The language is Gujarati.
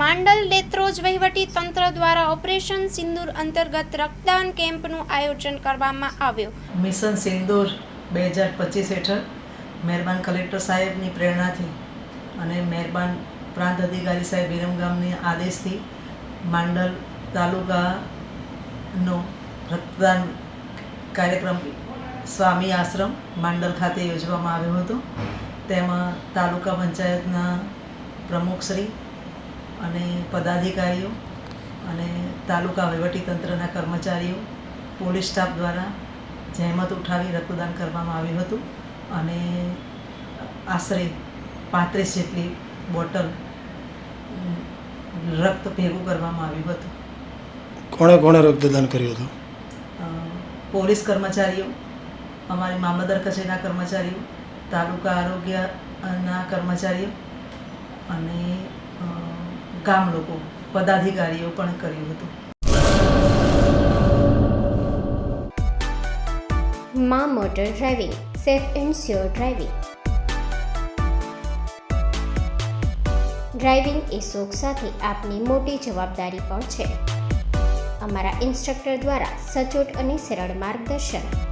માંડલ ડેત્રોજ વહીવટી તંત્ર દ્વારા ઓપરેશન સિંદૂર અંતર્ગત રક્તદાન કેમ્પનું આયોજન કરવામાં આવ્યું. મિશન સિંદૂર બે હજાર પચીસ હેઠળ મહેરબાન કલેક્ટર સાહેબની પ્રેરણાથી અને મહેરબાન પ્રાંત અધિકારી સાહેબ વિરમગામની આદેશથી માંડલ તાલુકાનો રક્તદાન કાર્યક્રમ સ્વામી આશ્રમ માંડલ ખાતે યોજવામાં આવ્યો હતો. તેમાં તાલુકા પંચાયતના પ્રમુખશ્રી અને પદાધિકારીઓ અને તાલુકા વહીવટીતંત્રના કર્મચારીઓ પોલીસ સ્ટાફ દ્વારા જહેમત ઉઠાવી રક્તદાન કરવામાં આવ્યું હતું અને આશરે પાંત્રીસ જેટલી બોટલ રક્ત ભેગું કરવામાં આવ્યું હતું. કોણે કોણે રક્તદાન કર્યું હતું? પોલીસ કર્મચારીઓ અમારી મામલતદાર કચેરીના કર્મચારીઓ તાલુકા આરોગ્યના કર્મચારીઓ અને ગામ લોકો, પદાધિકારીઓ પણ કર્યું હતું. માં motor driving, safe and sure driving. Driving એ શોખ સાથે આપની મોટી જવાબદારી પણ છે. અમારા ઇન્સ્ટ્રક્ટર દ્વારા સચોટ અને સરળ માર્ગદર્શન.